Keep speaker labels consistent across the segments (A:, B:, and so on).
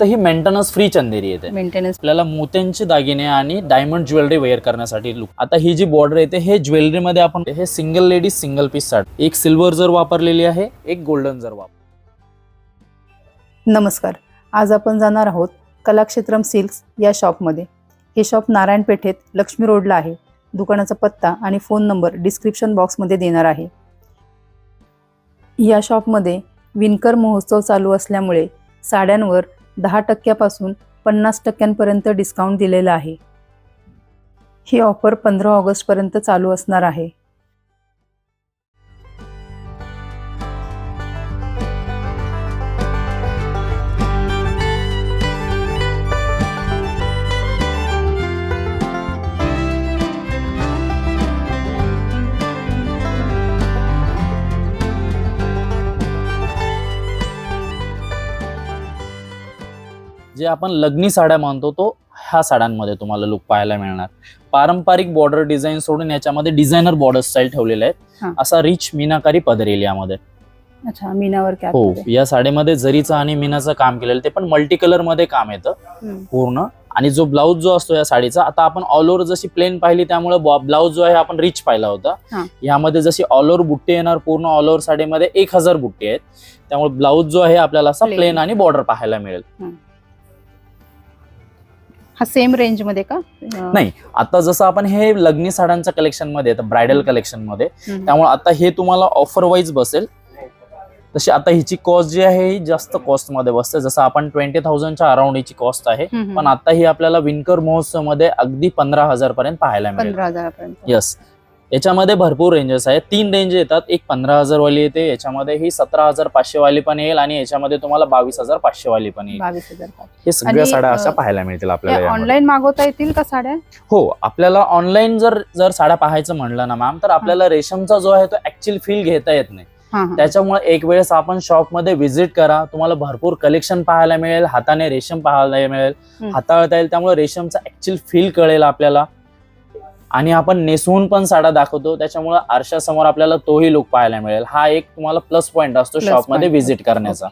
A: तर ही maintenance free चंदेरी येते.
B: Maintenance
A: आपल्याला मोत्यांचे दागिने आणि डायमंड ज्वेलरी वेअर करण्यासाठी लुक आता ही जी बॉर्डर येते हे ज्वेलरी मध्ये आपण हे single ladies single piece sari. एक सिल्वर जर वापरलेली आहे एक गोल्डन जर वापर
B: नमस्कार. आज आपण जाणार आहोत कलाक्षेत्रम सिल्क्स या शॉपमध्ये हे शॉप नारायण पेठेत लक्ष्मी रोडला आहे. दुकानाचा पत्ता आणि फोन नंबर डिस्क्रिप्शन बॉक्समध्ये देणार आहे. या शॉपमध्ये विणकर महोत्सव चालू असल्यामुळे साड्यांवर दहा टक्क्यापासून पन्नास टक्क्यांपर्यंत डिस्काउंट दिलेला आहे. ही ऑफर पंधरा ऑगस्टपर्यंत चालू असणार आहे.
A: जे आपण लग्नी साड्या म्हणतो तो ह्या साड्यांमध्ये तुम्हाला लुक पाहायला मिळणार. पारंपरिक बॉर्डर डिझाईन सोडून याच्यामध्ये डिझायनर बॉर्डर स्टाईल ठेवलेले आहेत. असा रिच मीनाकारी पदर येईल यामध्ये.
B: अच्छा मीनावर काय
A: हो या साडीमध्ये जरीचं आणि मीनाचं काम केलेलं ते पण मल्टी कलरमध्ये काम येतं पूर्ण. आणि जो ब्लाऊज जो असतो या साडीचा आता आपण ऑल ओव्हर जशी प्लेन पाहिली त्यामुळे ब्लाऊज जो आहे आपण रिच पाहिला होता. यामध्ये जशी ऑल ओव्हर बुट्टी येणार पूर्ण ऑल ओव्हर साडीमध्ये एक हजार बुट्टी आहेत. त्यामुळे ब्लाऊज जो आहे आपल्याला असा. प्लेन आणि बॉर्डर पाहायला मिळेल.
B: हा सेम रेंजमध्ये का?
A: नाही आता जसं आपण हे लग्नी साड्यांच्या कलेक्शनमध्ये ब्रायडल
B: कलेक्शनमध्ये.
A: त्यामुळे आता हे तुम्हाला ऑफर वाईज बसेल. तशी आता हिची कॉस्ट जी आहे ही जास्त कॉस्टमध्ये बसते. जसं आपण ट्वेंटी थाउजंडच्या अराउंड हिची कॉस्ट आहे. पण आता ही आपल्याला विणकर महोत्सवमध्ये अगदी पंधरा हजार पर्यंत पाहायला मिळेल. येस याच्यामध्ये भरपूर रेंजेस आहेत. तीन रेंज येतात. एक पंधरा हजार वाली येते याच्यामध्ये ही सतरा हजार पाचशे वाली पण येईल आणि याच्यामध्ये तुम्हाला बावीस हजार पाचशे वाली पण येईल.
B: बावीस हजार पाच.
A: हे सगळ्या
B: आणि,
A: साड्या अशा
B: अं,
A: पाहायला मिळतील आपल्याला यामध्ये.
B: ऑनलाईन मागवता येतील का साड्या?
A: हो आपल्याला ऑनलाईन जर जर साड्या पाहायचं म्हणलं ना मॅम तर आपल्याला रेशमचा जो आहे तो ऍक्च्युअल फील घेता येत नाही.
B: हा हा.
A: त्याच्यामुळे एक वेळेस आपण शॉपमध्ये व्हिजिट करा. तुम्हाला भरपूर कलेक्शन पाहायला मिळेल. हाताने रेशम पाहायला मिळेल.
B: हम्म.
A: हाताळता येईल. त्यामुळे रेशमचा ऍक्च्युअल फील कळेल आपल्याला. आणि आपण नेसवून पण साड्या दाखवतो. त्याच्यामुळे आरशासमोर आपल्याला तोही लुक पाहायला मिळेल. हा एक तुम्हाला प्लस पॉईंट असतो
B: Plus
A: शॉपमध्ये
B: point.
A: व्हिजिट करण्याचा.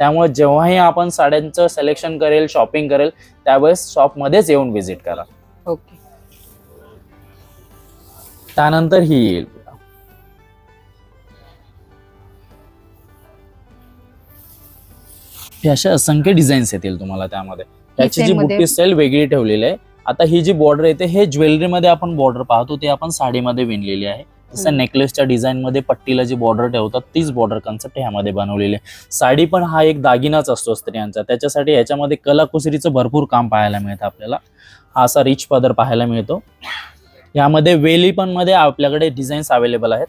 A: त्यामुळे जेव्हाही आपण साड्यांचं सिलेक्शन करेल शॉपिंग करेल त्यावेळेस शॉप मध्येच येऊन व्हिजिट करा.
B: ओके
A: त्यानंतर ही येईल अशा असंख्य डिझाईन्स येतील तुम्हाला त्यामध्ये. त्याची जी बुट्टी स्टाईल वेगळी ठेवलेली आहे. आता ही जी बॉर्डर येते हे ज्वेलरी मध्ये आपण बॉर्डर पाहतो ते आपण साडीमध्ये विणलेली आहे. जसं. नेकलेसच्या डिझाईन मध्ये पट्टीला जी बॉर्डर ठेवतात तीच बॉर्डर कन्सेप्ट ह्यामध्ये बनवलेली आहे. साडी पण हा एक दागिनाच असतो स्त्रियांचा. त्याच्यासाठी ह्याच्यामध्ये कलाकुसरीचं भरपूर काम पाहायला मिळतं आपल्याला. हा असा रिच पदर पाहायला मिळतो. यामध्ये वेली पण मध्ये आपल्याकडे डिझाईन्स अवेलेबल आहेत.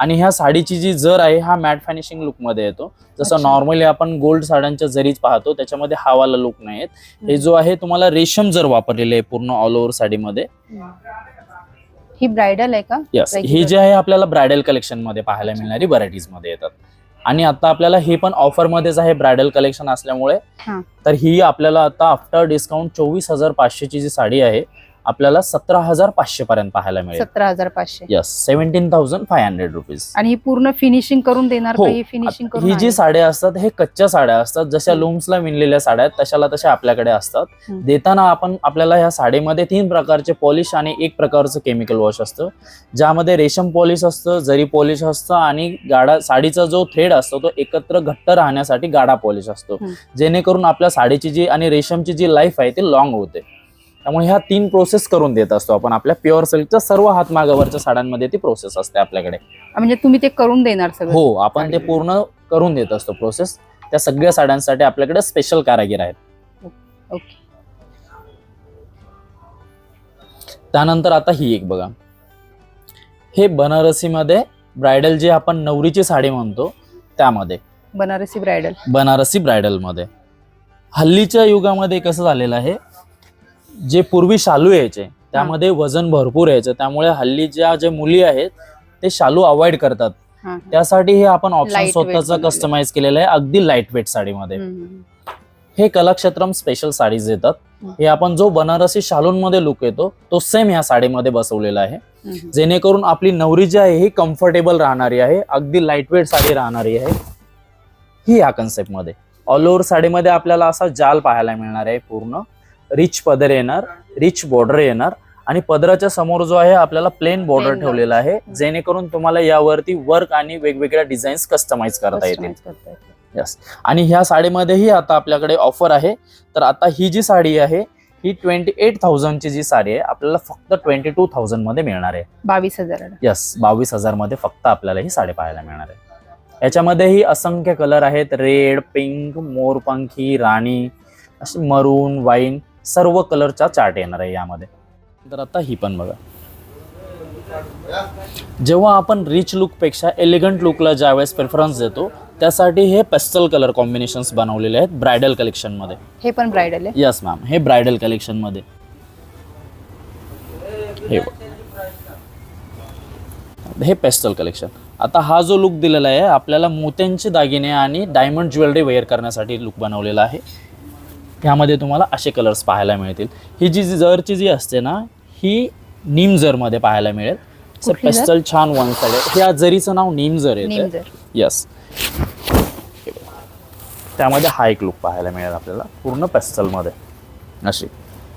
A: आणि ह्या साडीची जी जर आहे हा मॅट फिनिशिंग लुकमध्ये येतो. जसं. नॉर्मली आपण गोल्ड साड्यांच्या जरीच पाहतो त्याच्यामध्ये हावाला लुक नाही हे जो आहे तुम्हाला रेशम जर वापरलेले आहे पूर्ण ऑल ओव्हर साडीमध्ये.
B: ही ब्रायडल आहे का?
A: यस. ही जी आहे आपल्याला ब्रायडल कलेक्शनमध्ये पाहायला मिळणारी व्हरायटीजमध्ये येतात. आणि आता आपल्याला हे पण ऑफर मध्येच आहे ब्रायडल कलेक्शन असल्यामुळे.
B: हा.
A: तर ही आपल्याला आता आफ्टर डिस्काउंट चोवीस हजार पाचशेची जी साडी आहे आपल्याला सतरा हजार पाचशे पर्यंत पाहायला मिळेल
B: सतरा हजार पाचशे
A: yes seventeen thousand five hundred rupees
B: आणि ही पूर्ण फिनिशिंग करून देणार
A: हो.
B: का ही फिनिशिंग करून
A: ही जी? साड्या असतात हे कच्च्या साड्या असतात जशा
B: हम्म.
A: लूम्सला विणलेल्या साड्या आहेत तशाला तशा आपल्याकडे असतात
B: हम्म.
A: देताना आपण आपल्याला ह्या साडीमध्ये तीन प्रकारचे पॉलिश आणि एक प्रकारचं केमिकल वॉश असतं ज्यामध्ये रेशम पॉलिश असतं जरी पॉलिश असतं आणि गाडा साडीचा जो थ्रेड असतो तो एकत्र घट्ट राहण्यासाठी गाडा पॉलिश असतो
B: हम्म.
A: जेणेकरून आपल्या साडीची जी आणि रेशमची जी लाईफ आहे ती लॉंग होते त्यामुळे ह्या तीन प्रोसेस करून देत असतो आपण. आपल्या प्युअर सिल्कच्या सर्व हातमागावरच्या साड्यांमध्ये ती प्रोसेस असते आपल्याकडे.
B: म्हणजे तुम्ही ते करून देणार सगळं?
A: हो आपण ते. पूर्ण करून देत असतो प्रोसेस त्या सगळ्या साड्यांसाठी आपल्याकडे स्पेशल कारागीर आहेत.
B: ओके.
A: त्यानंतर आता ही एक बघा. हे बनारसीमध्ये ब्रायडल जे आपण नवरीची साडी म्हणतो त्यामध्ये.
B: बनारसी ब्रायडल.
A: बनारसी ब्रायडलमध्ये. हल्लीच्या युगामध्ये कसं झालेलं आहे? जे पूर्वी शालू यायचे त्यामध्ये वजन भरपूर यायचं. त्यामुळे हल्लीच्या ज्या मुली आहेत ते शालू अवॉइड करतात. त्यासाठी हे आपण ऑप्शन स्वतःचं. कस्टमाइज केलेलं आहे. अगदी लाइट वेट साडीमध्ये. हे कलाक्षेत्रम स्पेशल साडीज येतात. हे. आपण जो बनारसी शालून मध्ये लुक येतो तो सेम ह्या साडीमध्ये बसवलेला आहे. जेणेकरून आपली नवरी जी आहे ही कम्फर्टेबल राहणारी आहे. अगदी लाईटवेट साडी राहणारी आहे. ही या कन्सेप्टमध्ये. ऑल ओव्हर साडीमध्ये आपल्याला असा जाल पाहायला मिळणार आहे पूर्ण. रिच पदर येणार रिच बॉर्डर येणार आणि पदराच्या समोर जो आहे आपल्याला प्लेन बॉर्डर ठेवलेला आहे. जेणेकरून तुम्हाला यावरती वर्क आणि वेगवेगळ्या डिझाईन्स कस्टमाइज करता येतील. यस आणि ह्या साडीमध्येही आता आपल्याकडे ऑफर आहे. तर आता ही जी साडी आहे ही ट्वेंटी एट थाउजंडची जी साडी आहे आपल्याला फक्त ट्वेंटी टू थाउजंडमध्ये मिळणार आहे.
B: बावीस हजाराला
A: यस बावीस हजारमध्ये फक्त आपल्याला ही साडी पाहायला मिळणार आहे. याच्यामध्येही असंख्य कलर आहेत. रेड पिंक मोरपंखी राणी असे मरून वाईन सर्व कलरचा चार्ट येणार आहे यामध्ये. तर आता ही पण बघा. जेव्हा आपण रिच लुकपेक्षा एलिगंट लुकला ज्यावेळेस प्रेफरन्स देतो त्यासाठी हे पेस्टल कलर कॉम्बिनेशन्स बनवलेले आहेत ब्रायडल कलेक्शनमध्ये
B: हे पण ब्रायडल आहे.
A: यस मॅम हे ब्रायडल कलेक्शनमध्ये हे. हे पेस्टल कलेक्शन आता हा जो लुक दिलेला आहे आपल्याला मोत्यांचे दागिने आणि डायमंड ज्वेलरी वेअर करण्यासाठी लुक बनवलेला आहे. ह्यामध्ये तुम्हाला असे कलर्स पाहायला मिळतील. ही जी जरची जी असते ना ही नीम जरमध्ये पाहायला मिळेल? पेस्टल छान वन साइड आहे ह्या जरीचं नाव नीम जर येते. यस त्यामध्ये हा एक लुक पाहायला मिळेल आपल्याला. पूर्ण पेस्टलमध्ये अशी.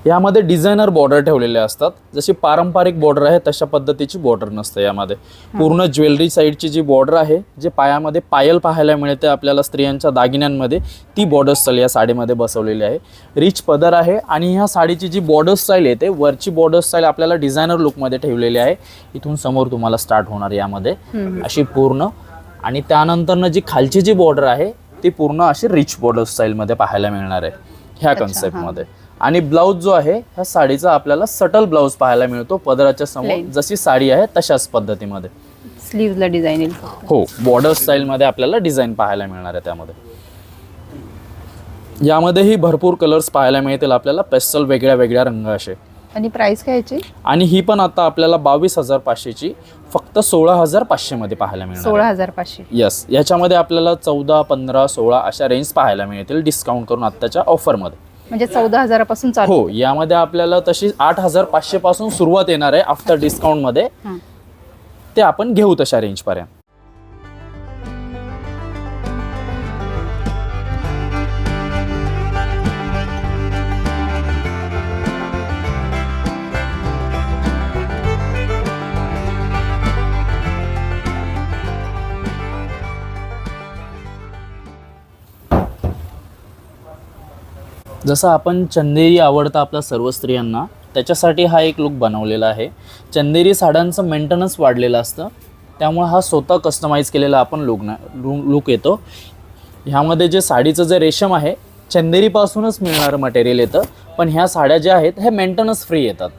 A: यामध्ये डिझायनर बॉर्डर ठेवलेले असतात. जशी पारंपरिक बॉर्डर आहे तशा पद्धतीची बॉर्डर नसते यामध्ये. पूर्ण ज्वेलरी साईडची जी बॉर्डर आहे जे पायामध्ये पायल पाहायला मिळते आपल्याला स्त्रियांच्या दागिन्यांमध्ये ती बॉर्डर स्टाईल या साडीमध्ये बसवलेली आहे. रिच पदर आहे आणि ह्या साडीची जी बॉर्डर स्टाईल येते वरची बॉर्डर स्टाईल आपल्याला डिझायनर लुकमध्ये ठेवलेली आहे. इथून समोर तुम्हाला स्टार्ट होणार यामध्ये. अशी पूर्ण आणि त्यानंतरनं जी खालची जी बॉर्डर आहे ती पूर्ण अशी रिच बॉर्डर स्टाईलमध्ये पाहायला मिळणार आहे. ह्या कन्सेप्टमध्ये. आणि ब्लाऊज जो आहे ह्या साडीचा आपल्याला सटल ब्लाऊज पाहायला मिळतो. पदराच्या समोर. जशी साडी आहे तशाच पद्धतीमध्ये.
B: स्लीव्हला डिझाईन येईल.
A: हो बॉर्डर स्टाईलमध्ये आपल्याला डिझाईन पाहायला मिळणार आहे त्यामध्ये. यामध्येही भरपूर कलर्स पाहायला मिळतील आपल्याला. पेस्टल वेगळ्या वेगळ्या रंग असे.
B: आणि प्राइस काय याची?
A: आणि ही पण आता आपल्याला बावीस हजार पाचशेची फक्त सोळा हजार पाचशे मध्ये पाहायला मिळणार आहे.
B: सोळा हजार पाचशे.
A: यस याच्यामध्ये आपल्याला चौदा पंधरा सोळा अशा रेंज पाहायला मिळतील डिस्काउंट करून आत्ताच्या ऑफरमध्ये
B: म्हणजे चौदा हजारापासून चालू.
A: हो यामध्ये आपल्याला तशी आठ हजार पाचशे पासून सुरुवात येणार आहे आफ्टर डिस्काउंटमध्ये
B: हं.
A: ते आपण घेऊ तशा रेंजपर्यंत जसं आपण चंदेरी आवडतं आपल्या सर्व स्त्रियांना त्याच्यासाठी हा एक लुक बनवलेला आहे. चंदेरी साड्यांचं मेंटेनन्स वाढलेलं असतं. त्यामुळे हा स्वतः कस्टमाइज केलेला आपण लुक ना लुक येतो. ह्यामध्ये जे साडीचं जे रेशम आहे चंदेरीपासूनच मिळणारं मटेरियल येतं. पण ह्या साड्या ज्या आहेत हे मेंटेनन्स फ्री येतात.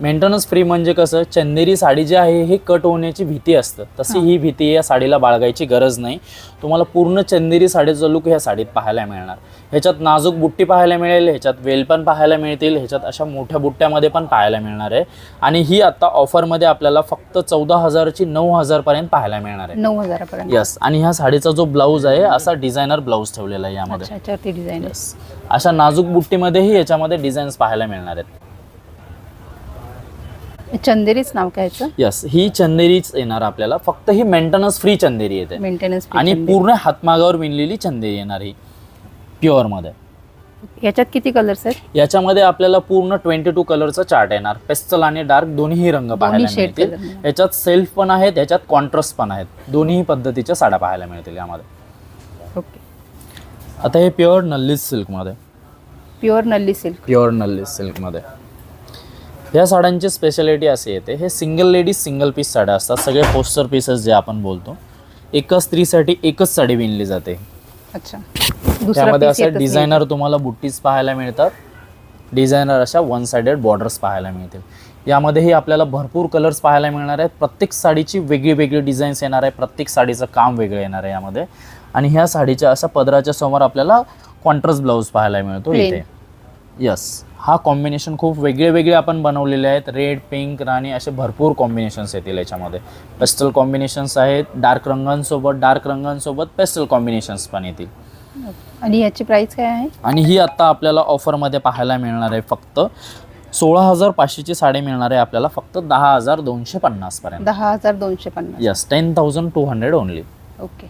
A: मेंटेनन्स फ्री म्हणजे कसं चंदेरी साडी जी आहे ही कट होण्याची भीती असतं. तशी ही. भीती या साडीला बाळगायची गरज नाही. तुम्हाला पूर्ण चंदेरी साडीचं लुक ह्या साडीत पाहायला मिळणार. ह्याच्यात नाजूक बुट्टी पाहायला मिळेल ह्याच्यात वेल पण पाहायला मिळतील ह्याच्यात अशा मोठ्या बुट्ट्यामध्ये पण पाहायला मिळणार आहे. आणि ही आता ऑफरमध्ये आपल्याला फक्त चौदा हजारची नऊ हजारपर्यंत पाहायला मिळणार आहे.
B: नऊ हजारापर्यंत.
A: यस आणि ह्या साडीचा जो ब्लाऊज आहे असा डिझायनर ब्लाऊज ठेवलेला आहे यामध्ये.
B: अच्छा
A: अशा नाजूक बुट्टीमध्येही याच्यामध्ये डिझाईन्स पाहायला मिळणार आहेत.
B: चंदेरीच नाव काय याचं?
A: यस ही चंदेरीच येणार आपल्याला. फक्त ही मेंटेनन्स फ्री चंदेरी येते.
B: मेंटेनन्स
A: आणि पूर्ण हातमागावर विणलेली चंदेरी येणार ही. प्युअरमध्ये
B: याच्यात किती कलर्स आहेत?
A: याच्यामध्ये आपल्याला पूर्ण ट्वेंटी टू कलरचा चार्ट येणार. पेस्टल आणि डार्क दोन्ही रंग पाहायला
B: shade
A: मिळतील.
B: color मिळणार.
A: याच्यात सेल्फ पण आहेत याच्यात कॉन्ट्रास्ट पण आहेत. दोन्ही पद्धतीच्या साड्या पाहायला मिळतील यामध्ये.
B: ओके
A: आता हे प्युअर नल्लीस सिल्कमध्ये
B: pure Nalli silk
A: pure Nallis सिल्कमध्ये या साड्यांची स्पेशालिटी अशी येते. हे सिंगल लेडीज सिंगल पीस साड्या असतात. सगळे पोस्टर पीसेस जे आपण बोलतो एका स्त्रीसाठी एकच साडी विणली जाते.
B: अच्छा.
A: त्यामध्ये असं. डिझायनर तुम्हाला बुट्टीज पाहायला मिळतात. डिझायनर अशा वन साइडेड बॉर्डर्स पाहायला मिळतील. यामध्येही आपल्याला भरपूर कलर्स पाहायला मिळणार आहेत. प्रत्येक साडीची वेगळी वेगळी डिझाईन्स येणार आहे प्रत्येक साडीचं काम वेगळं येणार आहे यामध्ये. आणि ह्या साडीच्या अशा पदराच्या समोर आपल्याला कॉन्ट्रास्ट ब्लाऊज पाहायला मिळतो. इथे. यस हा कॉम्बिनेशन खूप वेगळे वेगळे आपण बनवलेले आहेत. रेड पिंक राणी असे भरपूर कॉम्बिनेशन्स येतील याच्यामध्ये. पेस्टल कॉम्बिनेशन्स आहेत. डार्क रंगांसोबत डार्क रंगांसोबत पेस्टल कॉम्बिनेशन्स पण येतील.
B: आणि याची प्राइस काय आहे?
A: आणि ही आत्ता आपल्याला ऑफरमध्ये पाहायला मिळणार आहे फक्त सोळा हजार पाचशेची साडी मिळणार आहे आपल्याला फक्त दहा हजार दोनशे पन्नासपर्यंत
B: दहा हजार दोनशे पन्नास
A: yes ten thousand two hundred only
B: okay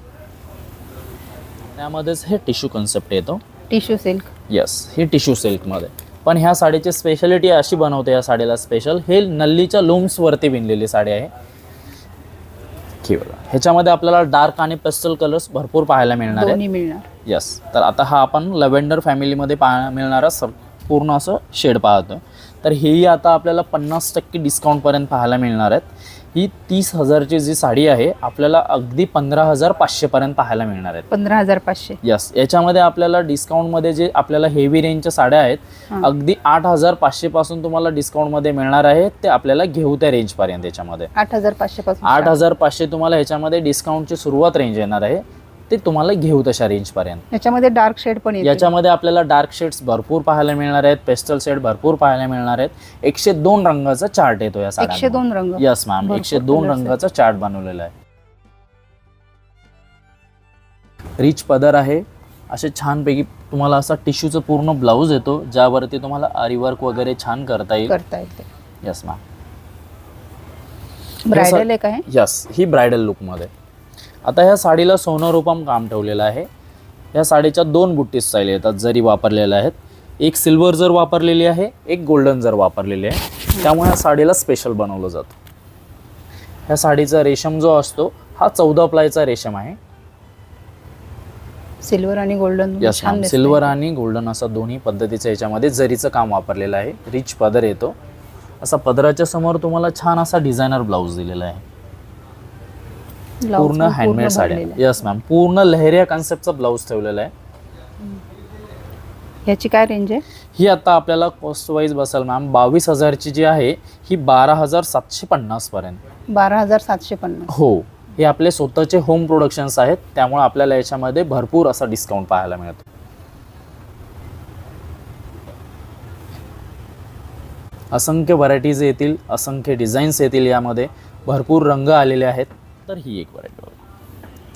A: त्यामध्येच हे टिश्यू कन्सेप्ट येतो.
B: टिश्यू सिल्क
A: येस ही टिश्यू सिल्कमध्ये पण ह्या साडीची स्पेशालिटी अशी बनवते या साडीला स्पेशल हे नल्लीच्या लूम्सवरती विणलेली साडी आहे. बघा. ह्याच्यामध्ये आपल्याला डार्क आणि पेस्टल कलर्स भरपूर पाहायला मिळणार आहेत.
B: दोन्ही मिळणार.
A: येस तर आता हा आपण लव्हेंडर फॅमिलीमध्ये पा मिळणारा पूर्ण असं शेड पाहतो तर हेही आता आपल्याला पन्नास टक्के डिस्काउंटपर्यंत पाहायला मिळणार आहेत. ही तीस हजारची जी साडी आहे आपल्याला अगदी पंधरा हजार पाचशेपर्यंत पाहायला मिळणार आहेत.
B: पंधरा हजार पाचशे.
A: यस याच्यामध्ये आपल्याला डिस्काउंटमध्ये जे आपल्याला हेवी रेंजच्या साड्या आहेत. अगदी आठ हजार पाचशेपासून तुम्हाला डिस्काउंटमध्ये मिळणार आहे ते आपल्याला घेऊ त्या रेंजपर्यंत याच्यामध्ये.
B: आठ हजार पाचशे पासून
A: आठ. हजार पाचशे तुम्हाला ह्याच्यामध्ये डिस्काउंटची सुरुवात रेंज येणार आहे. ते तुम्हाला घेऊ तशा रेंजपर्यंत
B: याच्यामध्ये डार्क शेड पण येते
A: याच्यामध्ये आपल्याला डार्क शेड्स भरपूर पाहायला मिळणार आहेत पेस्टल शेड भरपूर पाहायला मिळणार आहेत. एकशे दोन रंगाचा चार्ट येतो या साड्या
B: एकशे दोन रंग.
A: यस मॅम
B: भरपूर.
A: एकशे दोन
B: colours आहेत.
A: रंगाचा चार्ट बनवलेला आहे. रिच पदर आहे. असे छानपैकी तुम्हाला असा टिश्यूचं पूर्ण ब्लाऊज येतो ज्यावरती तुम्हाला आरीवर्क वगैरे छान करता येईल.
B: करता येते
A: यस मॅम
B: ब्रायडल एक आहे?
A: यस ही ब्रायडल लुकमध्ये आता ह्या साडीला सोनं रूपम काम ठेवलेलं आहे. ह्या साडीच्या दोन बुट्टी स्टाईल येतात जरी वापरलेल्या आहेत. एक सिल्वर जर वापरलेली आहे एक गोल्डन जर वापरलेली आहे. त्यामुळे ह्या साडीला स्पेशल बनवलं जातं. ह्या साडीचा रेशम जो असतो हा चौदा प्लायचा रेशम आहे.
B: सिल्वर आणि गोल्डन
A: सिल्वर आणि गोल्डन असं दोन्ही पद्धतीचं याच्यामध्ये जरीचं काम वापरलेलं आहे. रिच पदर येतो. असा पदराच्या समोर तुम्हाला छान असा डिझायनर ब्लाऊज दिलेला आहे. पूर्ण हँडमेड साड्या. यस मॅम पूर्ण लहेरिया कन्सेप्टचा ब्लाऊज ठेवलेला आहे.
B: ह्याची काय रेंज आहे?
A: ही आता आपल्याला कॉस्ट वाईज बसेल मॅम बावीस हजारची जी आहे ही बारा हजार सातशे पन्नास पर्यंत.
B: बारा हजार सातशे पन्नास.
A: हो. हे आपले स्वतःचे होम प्रोडक्शन्स आहेत. त्यामुळे आपल्याला याच्यामध्ये भरपूर असा डिस्काउंट पाहायला मिळतो. असंख्य व्हरायटीज येतील असंख्य डिझाईन्स येतील यामध्ये. भरपूर रंग आलेले आहेत. तर ही एक व्हरायटी बघा.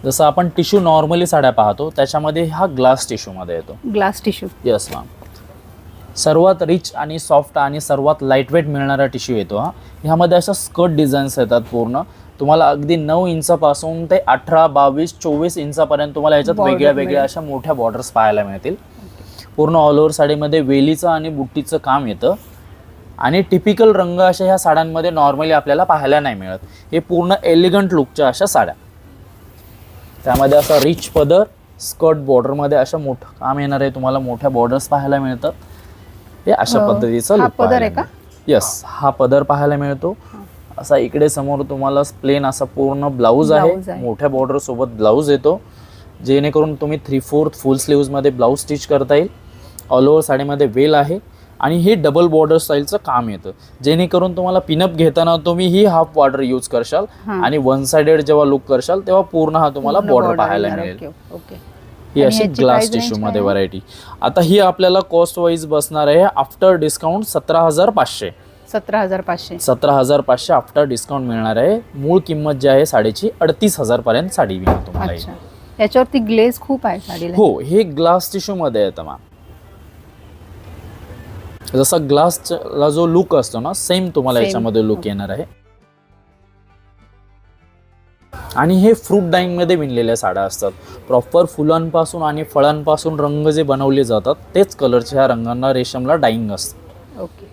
A: जसं आपण टिश्यू नॉर्मली साड्या पाहतो त्याच्यामध्ये हा ग्लास टिश्यूमध्ये येतो.
B: ग्लास टिश्यू
A: येस मॅम सर्वात रिच आणि सॉफ्ट आणि सर्वात लाईटवेट मिळणारा टिश्यू येतो हा. ह्यामध्ये अशा स्कर्ट डिझाईन्स येतात पूर्ण. तुम्हाला अगदी नऊ इंचापासून ते अठरा बावीस चोवीस इंचापर्यंत तुम्हाला याच्यात वेगळ्या वेगळ्या. अशा मोठ्या बॉर्डर्स पाहायला मिळतील. पूर्ण ऑल ओव्हर साडीमध्ये वेलीचं आणि बुट्टीचं काम येतं. आणि टिपिकल रंग अशा ह्या साड्यांमध्ये नॉर्मली आपल्याला पाहायला नाही मिळत. हे पूर्ण एलिगंट लुकच्या अशा साड्या. त्यामध्ये असा रिच पदर स्कर्ट बॉर्डरमध्ये अशा मोठं काम येणार आहे तुम्हाला मोठ्या बॉर्डर्स पाहायला मिळतात. हे अशा
B: अं,
A: पद्धतीचं
B: हा
A: look
B: पदर आहे का?
A: येस हा पदर पाहायला मिळतो. असा इकडे समोर तुम्हाला प्लेन असा पूर्ण ब्लाऊज आहे. मोठ्या बॉर्डर सोबत ब्लाऊज येतो. जेणेकरून तुम्ही थ्री फोर्थ फुलमध्ये ब्लाऊज स्टिच करता येईल. ऑल ओव्हर साडीमध्ये वेल आहे. आणि हे डबल बॉर्डर स्टाईलचं काम येतं. जेणेकरून तुम्हाला पिनअप घेताना तुम्ही ही हाफ बॉर्डर यूज करशाल. आणि वन साइडेड जेव्हा लुक करशाल तेव्हा पूर्ण हा तुम्हाला बॉर्डर पाहायला. मिळेल. ही अशी ग्लास टिश्यू मध्ये? व्हरायटी आता ही आपल्याला कॉस्ट वाईज बसणार आहे आफ्टर डिस्काउंट सतरा हजार पाचशे.
B: सतरा हजार पाचशे.
A: सतरा हजार पाचशे आफ्टर डिस्काउंट मिळणार आहे. मूळ किंमत जी आहे साडीची अडतीस हजार पर्यंत साडी मिळेल तुम्हाला.
B: याच्यावरती ग्लेज खूप आहे साडीला.
A: हो हे ग्लास टिश्यू मध्ये येतं मॅम जसा ग्लासला जो लुक असतो ना सेम तुम्हाला. याच्यामध्ये लुक. येणार आहे आणि हे फ्रूट डाईंगमध्ये विणलेल्या साड्या असतात प्रॉपर फुलांपासून आणि फळांपासून रंग जे बनवले जातात तेच कलरच्या ह्या रंगांना रेशमला डाईंग असतं
B: ओके